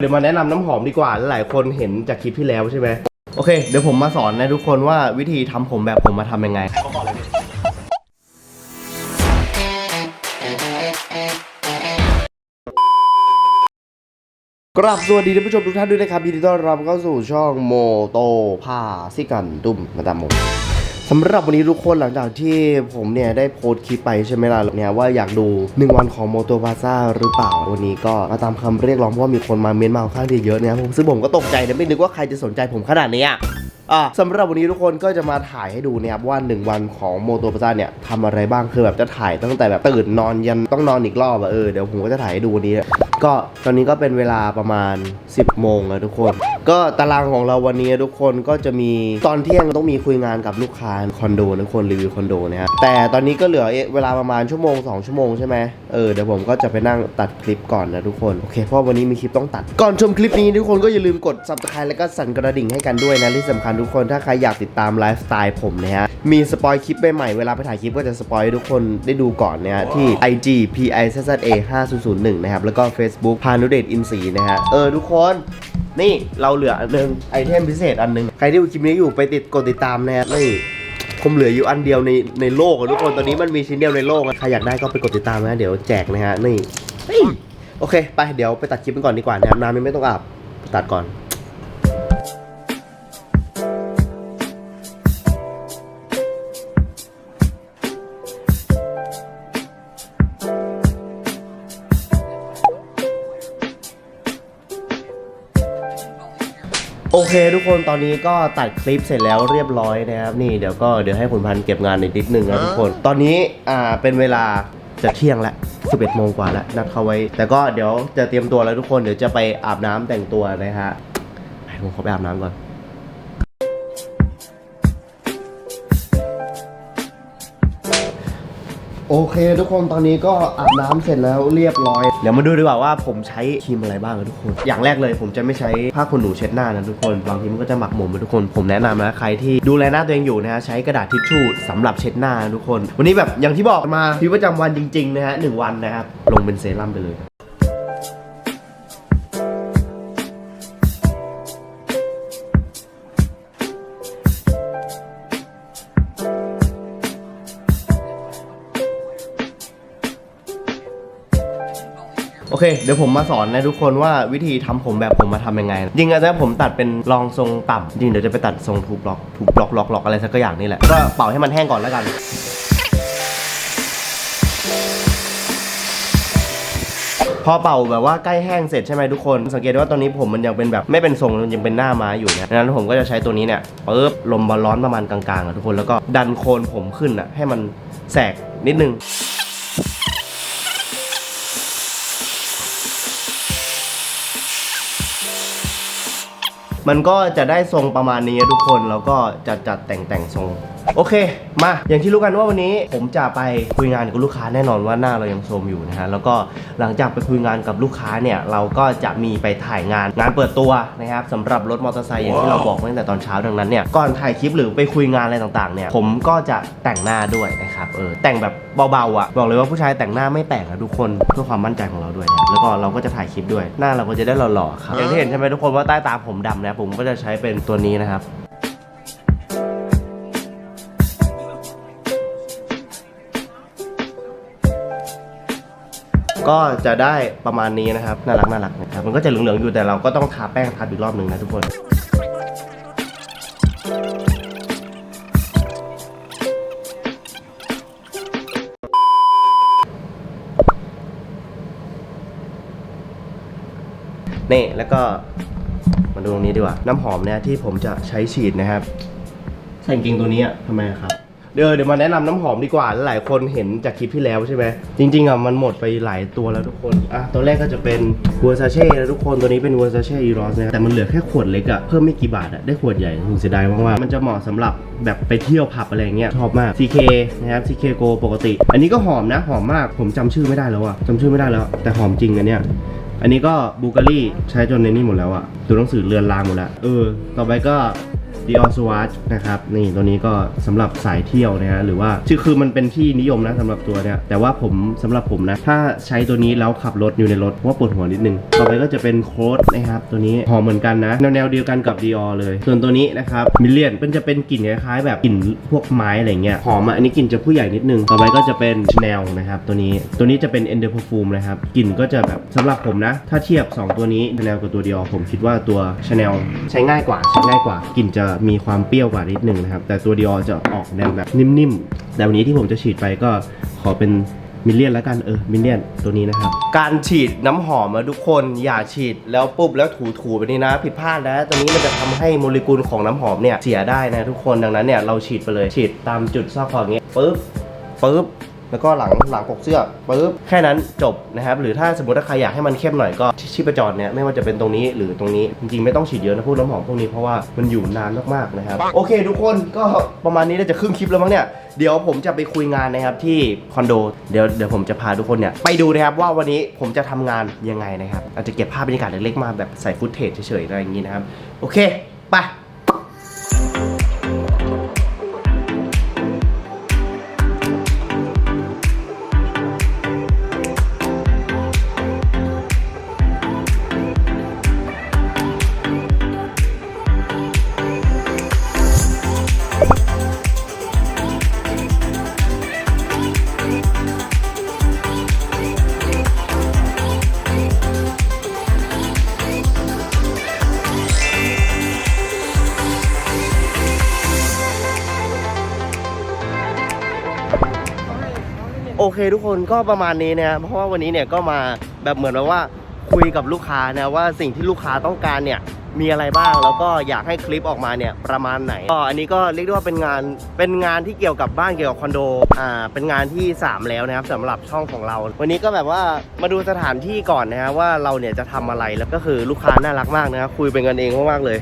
เดี๋ยวมาแนะนำน้ำหอมดีกว่า หลายคนเห็นจากคลิปที่แล้วใช่ไหมโอเค เดี๋ยวผมมาสอนนะทุกคนว่าวิธีทำผมแบบผมมาทำยังไง กราบสวัสดีท่านผู้ชมทุกท่านด้วยนะครับยินดีต้อนรับเข้าสู่ช่องโมโตพาซิกันดุมมาตามผม สำหรับวันนี้ทุกคนหลังจากที่ผมเนี่ยได้โพสต์คลิปไปใช่ไหมล่ะเนี่ยว่าอยากดู 1 วันของโมโตพาซ่าหรือเปล่า วันนี้ก็มาตามคำเรียกร้องเพราะว่ามีคนมาเม้นมาค่อนข้างที่เยอะนะครับผมซึ่งผมก็ตกใจนะไม่นึกว่าใครจะสนใจผมขนาดนี้อะสำหรับวันนี้ทุกคนก็จะมาถ่ายให้ดูนะครับว่า 1 วันของโมโตปาซ่าเนี่ยทำอะไรบ้างคือแบบจะถ่ายตั้งแต่แบบตื่นนอนยันต้องนอนอีกรอบอะเออเดี๋ยวผมก็จะถ่ายให้ดูวันนี้ ก็ตอนนี้ก็เป็นเวลาประมาณ 10 โมงแล้วทุกคน ก็ตารางของเราวันนี้ทุกคนก็จะมีตอนเที่ยงต้องมีคุยงานกับลูกค้าคอนโดทุกคนรีวิวคอนโดนะฮะแต่ตอนนี้ก็เหลือเวลาประมาณชั่วโมง 2 ชั่วโมงใช่ไหมเออเดี๋ยวผมก็จะไปนั่งตัดคลิปก่อนนะทุกคน โอเคเพราะวันนี้มีคลิปต้องตัด ก่อนชมคลิปนี้ทุกคนก็อย่าลืมกด subscribe แล้วก็สั่นกระดิ่งให้กันด้วยนะที่สำคัญทุกคนถ้าใครอยากติดตามไลฟ์สไตล์ผมนะฮะมีสปอยคลิปใหม่ๆเวลาไปถ่ายคลิปก็จะสปอยให้ทุกคนได้ดูก่อนนะฮะที่ IG p i z z a 5001นะครับแล้วก็ Facebook พานุเดชอินสีนะฮะเออทุกคนนี่เราเหลืออันหนึงไอเทมพิเศษอันหนึงใครที่ดูคลิปนี้อยู่ไปติดกดติดตามนะฮะนี่ ผมเหลืออยู่อันเดียวในในโลกอะทุกคนตอนนี้มันมีชิ้นเดียวในโลกอะใครอยากได้ก็ไปกดติดตามนะเดี๋ยวแจกนะฮะนี่เฮ้ยโอเค ไปเดี๋ยวไปตัดคลิปกันก่อนดีกว่านะครับน้ำยังไม่ต้องอาบตัดก่อน อเค ทุกคนตอนนี้ก็ตัดคลิปเสร็จแล้วเรียบร้อยนะครับนี่เดี๋ยวก็เดี๋ยวให้คุณพันธุ์เก็บงานในนิดนึงนะทุกคน ตอนนี้อ่าเป็นเวลาจะเที่ยงแล้ว11โมงกว่าแล้วนัดเขาไว้ แต่ก็เดี๋ยวจะเตรียมตัวแล้วทุกคนเดี๋ยวจะไปอาบน้ำแต่งตัวนะฮะไปผมขอไปอาบน้ำก่อน โอเค ทุกคนตอนนี้ก็อาบน้ำเสร็จแล้วเรียบร้อย เดี๋ยวมาดูดีกว่าว่าผมใช้ครีมอะไรบ้างนะทุกคน อย่างแรกเลยผมจะไม่ใช้ผ้าขนหนูเช็ดหน้านะทุกคนบางทีมันก็จะหมักหมมนะทุกคน ผมแนะนำนะใครที่ดูแลหน้าตัวเองอยู่นะฮะใช้กระดาษทิชชู่สำหรับเช็ดหน้านะทุกคน วันนี้แบบอย่างที่บอกมาพิวประจำวันจริงๆนะฮะหนึ่งวันนะครับลงเป็นเซรั่มไปเลย โอเค เดี๋ยวผมมาสอนนะทุกคนว่าวิธีทำผมแบบผมมาทำยังไง จริงๆนะผมตัดเป็นรองทรงต่ำจริงเดี๋ยวจะไปตัดทรงทูบล็อกทูบล็อกล็อกล็อกอะไรสักอย่างนี่แหละ ก็เป่าให้มันแห้งก่อนแล้วกันพอเป่าแบบว่าใกล้แห้งเสร็จใช่ไหมทุกคน สังเกตว่าตอนนี้ผมมันยังเป็นแบบไม่เป็นทรงมันยังเป็นหน้าม้าอยู่นะดังนั้นผมก็จะใช้ตัวนี้เนี่ยปึ๊บลมบอลร้อนประมาณกลางๆอะทุกคนแล้วก็ดันโคนผมขึ้นอะให้มันแสกนิดนึง มันก็จะได้ทรงประมาณนี้ทุกคนแล้วก็จัดจัดแต่งแต่งทรง โอเค มา อย่างที่รู้กันว่าวันนี้ผมจะไปคุยงานกับลูกค้าแน่นอนว่าหน้าเรายังโทรมอยู่นะฮะ แล้วก็หลังจากไปคุยงานกับลูกค้าเนี่ย เราก็จะมีไปถ่ายงานงานเปิดตัวนะครับสำหรับรถมอเตอร์ไซค์อย่างที่เราบอกตั้งแต่ตอนเช้าดังนั้นเนี่ย ก่อนถ่ายคลิปหรือไปคุยงานอะไรต่างๆ เนี่ย ผมก็จะแต่งหน้าด้วยนะครับ เออ แต่งแบบเบาๆอะ บอกเลยว่าผู้ชายแต่งหน้าไม่แปลกนะทุกคน เพื่อความมั่นใจของเราด้วยนะแล้วก็เราก็จะถ่ายคลิปด้วย หน้าเราก็จะได้หล่อๆครับ อย่างที่เห็นใช่ไหมทุกคนว่าใต้ตาผมดำนะผมก็จะใช้เป็นตัวนี้นะครับ ก็จะได้ประมาณนี้นะครับน่ารักน่ารักนะครับมันก็จะเหลืองๆอยู่แต่เราก็ต้องทาแป้งทับอีกรอบหนึ่งนะทุกคนนี่แล้วก็มาดูตรงนี้ดีกว่า น้ำหอมเนี่ยที่ผมจะใช้ฉีดนะครับ ใส่กางเกงตัวนี้อะทำไมครับ เดี๋ยวเดี๋ยวมาแนะนำน้ำหอมดีกว่า หลายคนเห็นจากคลิปที่แล้วใช่ไหม จริง ๆอะมันหมดไปหลายตัวแล้วทุกคน อะตัวแรกก็จะเป็นวัวซาเช่นะทุกคน ตัวนี้เป็นวัวซาเช่อีรอสนะ แต่มันเหลือแค่ขวดเล็กอะเพิ่มไม่กี่บาทอะได้ขวดใหญ่ผมเสียดายมากๆมันจะเหมาะสำหรับแบบไปเที่ยวผับอะไรอย่างเงี้ยชอบมาก CK นะครับ CK Go ปกติ อันนี้ก็หอมนะ หอมมาก ผมจำชื่อไม่ได้แล้วอะจำชื่อไม่ได้แล้ว แต่หอมจริงอันเนี้ย อันนี้ก็บูการีใช้จนในนี่หมดแล้วอะตัวหนังสือเรือนรางหมดแล้ว เออ ต่อไปก็ Dior Swatch นะครับนี่ตัวนี้ก็สำหรับสายเที่ยวนะฮะหรือว่าคือคือมันเป็นที่นิยมนะสำหรับตัวเนี้ยแต่ว่าผมสำหรับผมนะ ถ้าใช้ตัวนี้แล้วขับรถอยู่ในรถว่าปวดหัวนิดนึง ต่อไปก็จะเป็นโค้ดนะครับตัวนี้หอมเหมือนกันนะ แนวแนวเดียวกันกับ Dior เลย ส่วนตัวนี้นะครับมิเลียนเป็นจะเป็นกลิ่นคล้ายๆแบบกลิ่นพวกไม้อะไรเงี้ยหอมอะอันนี้กลิ่นจะผู้ใหญ่นิดนึง ต่อไปก็จะเป็น Chanel นะครับตัวนี้ตัวนี้จะเป็น Ender Perfume นะครับกลิ่นก็จะแบบสำหรับผมนะ ถ้าเทียบ 2 ตัวนี้ Chanel กับตัว Dior ผมคิดว่าตัว Chanel ใช้ง่ายกว่าใช้ง่ายกว่ากลิ่นจะมีความเปรี้ยวกว่านิดนึงนะครับ แต่ตัว Dior จะออกแนวแบบนิ่มๆ แต่วันนี้ที่ผมจะฉีดไปก็ขอเป็นมิลเลียนแล้วกันเออมิลเลียนตัวนี้นะครับ การฉีดน้ำหอมอะทุกคนอย่าฉีดแล้วปุ๊บแล้วถูถูๆไปนี่นะ ผิดพลาดนะตัวนี้มันจะทำให้โมเลกุลของน้ำหอมเนี่ยเสียได้นะทุกคนดังนั้นเนี่ยเราฉีดไปเลยฉีดตามจุดซอกคออย่างเงี้ยปึ๊บปึ๊บ แล้วก็หลังหลังปกเสื้อปึ๊บแค่นั้นจบนะครับ หรือถ้าสมมติถ้าใครอยากให้มันเข้มหน่อยก็ชีพจรเนี่ยไม่ว่าจะเป็นตรงนี้หรือตรงนี้ จริงๆไม่ต้องฉีดเยอะนะพวกน้ำหอมพวกนี้เพราะว่ามันอยู่นานมากๆนะครับ โอเค ทุกคนก็ประมาณนี้น่าจะครึ่งคลิปแล้วมั้งเนี่ยเดี๋ยวผมจะไปคุยงานนะครับที่คอนโดเดี๋ยวเดี๋ยวผมจะพาทุกคนเนี่ยไปดูนะครับว่าวันนี้ผมจะทำงานยังไงนะครับอาจจะเก็บภาพบรรยากาศเล็กๆมาแบบใส่ฟุตเทจเฉยๆอะไรอย่างนี้นะครับโอเคไป เคทุกคนก็ประมาณนี้นะครับเพราะว่าวันนี้เนี่ยก็มาแบบเหมือนแบบว่าคุยกับลูกค้านะว่าสิ่งที่ลูกค้าต้องการเนี่ยมีอะไรบ้างแล้วก็อยากให้คลิปออกมาเนี่ยประมาณไหนก็อันนี้ก็เรียกได้ว่าเป็นงานเป็นงานที่เกี่ยวกับบ้านเกี่ยวกับคอนโดอ่าเป็นงานที่ 3 แล้วนะครับสำหรับช่องของเรา วันนี้ก็แบบว่ามาดูสถานที่ก่อนนะฮะว่าเราเนี่ยจะทำอะไรแล้วก็คือลูกค้าน่ารักมากนะครับคุยเป็นกันเองมากๆเลย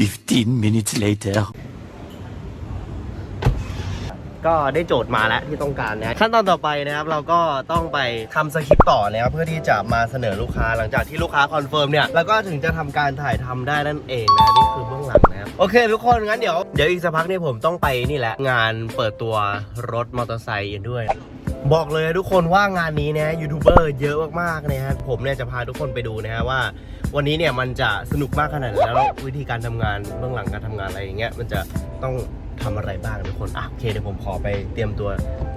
15 minutes later. ก็ได้โจทย์มาแล้วที่ต้องการนะขั้นตอนต่อไปนะครับเราก็ต้องไปทำสคริปต์ต่อนะครับเพื่อที่จะมาเสนอลูกค้าหลังจากที่ลูกค้าคอนเฟิร์มเนี่ยแล้วก็ถึงจะทำการถ่ายทำได้นั่นเองนะนี่คือเบื้องหลังนะครับโอเค ทุกคนงั้นเดี๋ยวเดี๋ยวอีกสักพักเนี่ยผมต้องไปนี่แหละงานเปิดตัวรถมอเตอร์ไซค์ด้วยบอกเลยทุกคนว่างานนี้นะยูทูบเบอร์เยอะมากๆนะครับผมเนี่ยจะพาทุกคนไปดูนะฮะว่า วันนี้เนี่ยมันจะสนุกมากขนาดไหนแล้ววิธีการทำงานเบื้องหลังการทำงานอะไรอย่างเงี้ยมันจะต้อง ทำอะไรบ้างทุกคนอะโอเคเดี๋ยวผมขอไปเตรียมตัว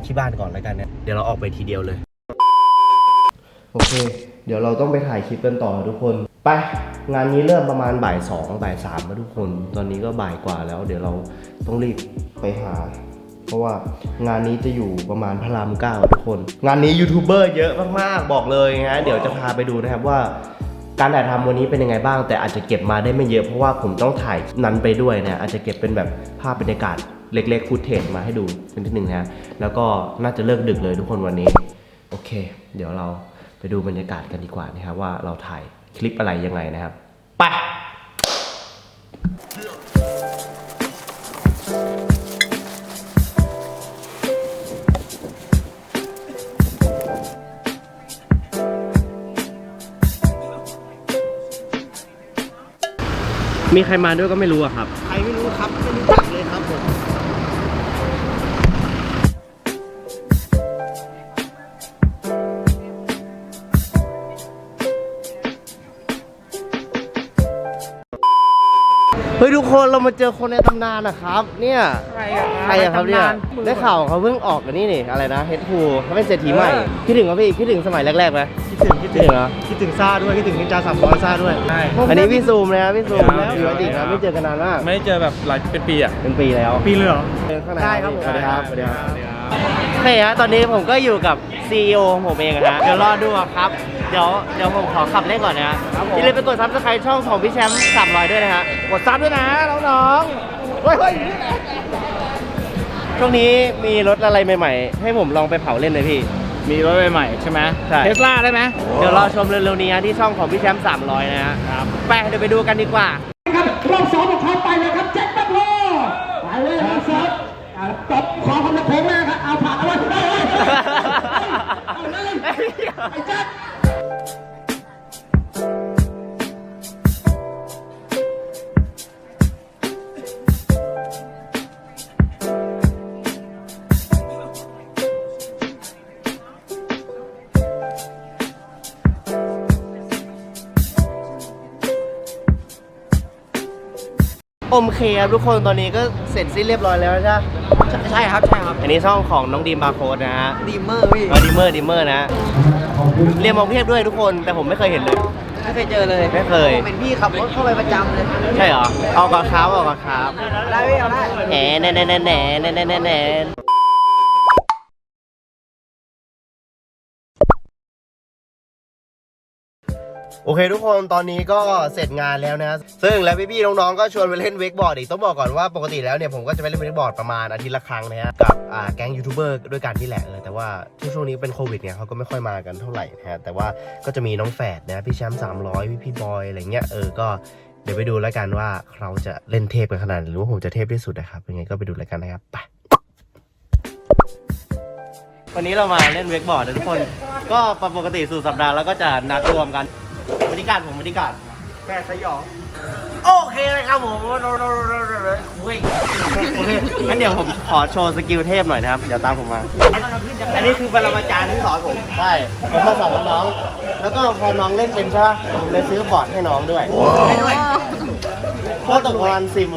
ที่บ้านก่อนแล้วกันเนี่ยเดี๋ยวเราออกไปทีเดียวเลย โอเค เดี๋ยวเราต้องไปถ่ายคลิปกันต่อทุกคน ไป งานนี้เริ่มประมาณบ่ายสองบ่ายสามล้วทุกคน ตอนนี้ก็บ่ายกว่าแล้ว เดี๋ยวเราต้องรีบไปหา เพราะว่างานนี้จะอยู่ประมาณพระรามเก้าทุกคน งานนี้ยูทูบเบอร์เยอะมากๆ บอกเลยนะเดี๋ยวจะพาไปดูนะครับว่า การถ่ายทำวันนี้เป็นยังไงบ้าง แต่อาจจะเก็บมาได้ไม่เยอะเพราะว่าผมต้องถ่ายนั้นไปด้วยนะอาจจะเก็บเป็นแบบภาพบรรยากาศเล็กๆฟุตเทจมาให้ดูสักนิดหนึ่งนะแล้วก็น่าจะเลิกดึกเลยทุกคนวันนี้ โอเค เดี๋ยวเราไปดูบรรยากาศกันดีกว่านะครับว่าเราถ่ายคลิปอะไรยังไงนะครับ ไป มีใครมาด้วยก็ไม่รู้อะครับ ใครไม่รู้ครับไม่รู้ ฮ้ยทุกคนเรามาเจอคนในตำนานนะครับ เนี่ยใครอะใครอะครับเนี่ยตำนานได้ข่าวเขาเพิ่งออกกันนี่นี่อะไรนะเฮดทูเขาเป็นเศรษฐีใหม่เออคิดถึงครับพี่คิดถึงสมัยแรกๆไหมคิดถึงคิดคิถึดงถึงเหรอคิดถึงซ่าด้วยคิดถึงนินจาสามร้อยซ่าด้วยใช่อันนี้พี่ซูมนะครับพี่ซูมครับอยู่อดีตนะไม่เจอกันนานมากไม่ได้เจอแบบหลายเป็นปีอะเป็นปีแล้วปีเลยเหรอเจอข้างในได้ครับผมสวัสดีครับสวัสดีครับโอเคฮะตอนนี้ผมก็อยู่กับ CEO ของผมเองนะฮะเดี๋ยวรอดูอะครับ เดี๋ยวเดี๋ยวผมขอขับเล่นก่อนนะฮะอย่าลืมไปกดซับสไครต์ช่องของพี่แชมป์300ด้วยนะฮะ กดซับด้วยนะน้องๆเฮ้ยเฮ้ยช่วงนี้มีรถอะไรใหม่ๆ ให้ผมลองไปเผาเล่นเลยพี่ มีรถใหม่ๆใช่ไหมใช่ เทสลาได้ไหมเดี๋ยวรอชมเร็วๆนี้ฮะที่ช่องของพี่แชมป์300นะฮะครับไปเดี๋ยวไปดูกันดีกว่า ครับรอบสองของเขาไปเลยครับเจ็ดแป๊บโลไปเลยครับเซิร์ฟอ่าตบขอคำนับโค้งแรกครับเอาผ่านเอาไว้ได้เลยเอาเลยไอ้แจ็ค อมเคครับทุกคนตอนนี้ก็เสร็จสิ้นเรียบร้อยแล้วใช่ไหมใช่ครับใช่ครับอันนี้ช่องของน้องดีมบาร์โค้ดนะฮะดีมเมอร์พี่เออดีเมอร์ดีเมอร์นะเรียนมองเทพด้วยทุกคนแต่ผมไม่เคยเห็นเลย ไม่เคยเจอเลยไม่เคยเป็นพี่ขับรถเข้าไปประจำเลยใช่เหรอเอากระครับเอากระครับได้พี่เอาได้แหนแหนแหนแหนแหนแหนแหน โอเคทุกคนตอนนี้ก็เสร็จงานแล้วนะ ซึ่งแล้วพี่ๆน้องๆก็ชวนไปเล่นเวกบอร์ดอีกต้องบอกก่อนว่าปกติแล้วเนี่ยผมก็จะไปเล่นเวกบอร์ดประมาณอาทิตย์ละครั้งนะฮะกับแก๊งยูทูบเบอร์ด้วยกันนี่แหละเออแต่ว่าช่วงนี้เป็นโควิดเนี่ยเขาก็ไม่ค่อยมากันเท่าไหร่นะฮะแต่ว่าก็จะมีน้องแฝดนะพี่แชมป์สามร้อยพี่พี่บอยอะไรเงี้ยเออก็เดี๋ยวไปดูแล้วกันว่าเขาจะเล่นเทพกันขนาดไหนหรือว่าผมจะเทพที่สุดนะครับยังไงก็ไปดูแล้วกันนะครับไปวันนี้เรามาเล่นเวกบอร์ดนะทุกคน ก็ปกติสู่สัปดาห์แล้วก็จะนัดรวมกัน บริการผมบริการแม่สยองโอเคเลยครับผมโอเคงั้นเดี๋ยวผมขอโชว์สกิลเทพหน่อยนะครับ เดี๋ยวตามผมมา อันนี้คือปรมาจารย์ที่สอนผม ใช่ ผมมาสอนน้องๆแล้วก็พอน้องเล่นเป็นใช่ไหมผมเลยซื้อบอร์ดให้น้องด้วยให้ด้วยโคตรตกประมาณสิบ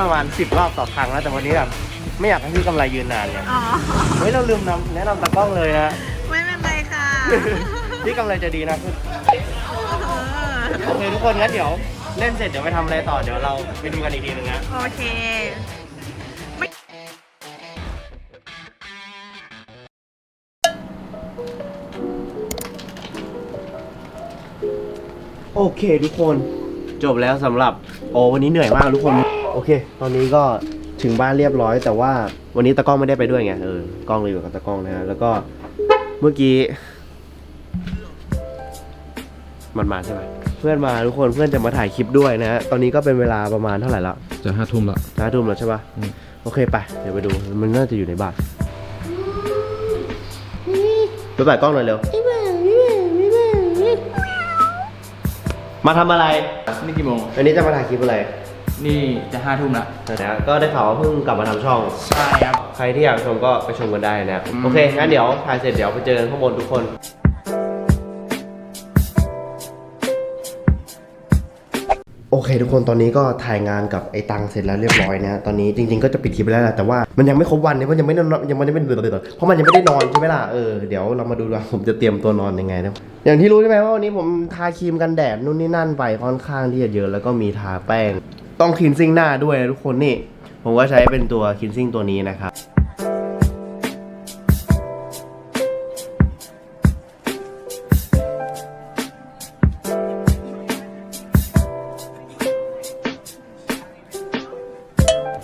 ปกติจะเล่นประมาณ10รอบต่อครั้งแล้วแต่วันนี้แบบไม่อยากให้พี่กำไรยืนนานไงอ๋อ เฮ้ยเราลืมนำแนะนำตากล้องเลยนะ ไม่เป็นไรค่ะ พี่กำไรจะดีนะเออโอเคทุกคนงั้นเดี๋ยวเล่นเสร็จเดี๋ยวไปทำอะไรต่อเดี๋ยวเราไปดูกันอีกทีนึงนะ โอเค โอเคทุกคนจบแล้วสำหรับโอ้วันนี้เหนื่อยมากทุกคน โอเค ตอนนี้ก็ถึงบ้านเรียบร้อย แต่ว่าวันนี้ตากล้องไม่ได้ไปด้วยไงเออกล้องเลยอยู่กับตากล้องนะฮะแล้วก็เมื่อกี้ มันมาใช่ไหมเพื่อนมาทุกคนเพื่อนจะมาถ่ายคลิปด้วยนะฮะตอนนี้ก็เป็นเวลาประมาณเท่าไหร่ละจะห้าทุ่มละ ห้าทุ่มแล้วใช่ปะอืม โอเคไปเดี๋ยวไปดูมันน่าจะอยู่ในบ้านไปเปิดกล้องหน่อยเร็วมาทำอะไรนี่กี่โมงอันนี้จะมาถ่ายคลิปอะไร นี่จะห้าทุ่มละนะก็ได้ข่าวว่าเพิ่งกลับมาทำช่อง ใช่ครับ ใครที่อยากชมก็ไปชมกันได้นะอืม โอเค งั้นเดี๋ยวถ่ายเสร็จเดี๋ยวไปเจอกันข้างบนทุกคน โอเค ทุกคนตอนนี้ก็ถ่ายงานกับไอ้ตังเสร็จแล้วเรียบร้อยนะตอนนี้จริง ๆก็จะปิดคลิปไปแล้วแหละแต่ว่ามันยังไม่ครบวันเนี่ยเพราะยังไม่ได้นอนยังไม่ได้เป็นเพราะมันยังไม่ได้นอนใช่ไหมล่ะเออเดี๋ยวเรามาดูว่าผมจะเตรียมตัวนอนยังไงนะอย่างที่รู้ใช่ไหมว่าวันนี้ผมทาครีมกันแดดนู่นนี่นั่นไปค่อนข้างที่จะเยอะแล้วก็มีทาแป้ง ต้องคลีนซิ่งหน้าด้วยนะทุกคนนี่ ผมก็ใช้เป็นตัวคลีนซิ่งตัวนี้นะครับ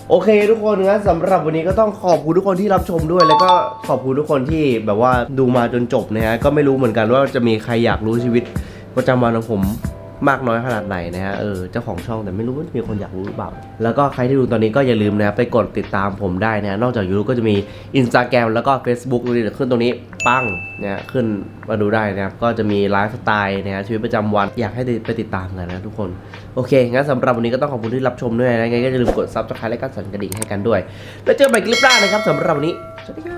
โอเคทุกคนงั้นสำหรับวันนี้ก็ต้องขอบคุณทุกคนที่รับชมด้วย แล้วก็ขอบคุณทุกคนที่แบบว่าดูมาจนจบนะฮะก็ไม่รู้เหมือนกันว่าจะมีใครอยากรู้ชีวิตประจำวันของผม มากน้อยขนาดไหนนะฮะเออเจ้าของช่องแต่ไม่รู้ว่ามีคนอยากรู้หรือเปล่า แล้วก็ใครที่ดูตอนนี้ก็อย่าลืมนะไปกดติดตามผมได้นะนอกจาก YouTube ก็จะมี Instagram แล้วก็ Facebook ดูดิเดี๋ยวขึ้นตรงนี้ปั้งนี่ยขึ้นมาดูได้นะครับก็จะมีไลฟ์สไตล์นะฮะชีวิตประจำวันอยากให้ไปติดตามกันนะทุกคน โอเค งั้นสำหรับวันนี้ก็ต้องขอบคุณที่รับชมด้วยนะงั้นก็อย่าลืมกด subscribe และก็สั่นกระดิ่งให้กันด้วย แล้วเจอกันใหม่คลิปหน้านะครับสำหรับวันนี้สวัสดีครับ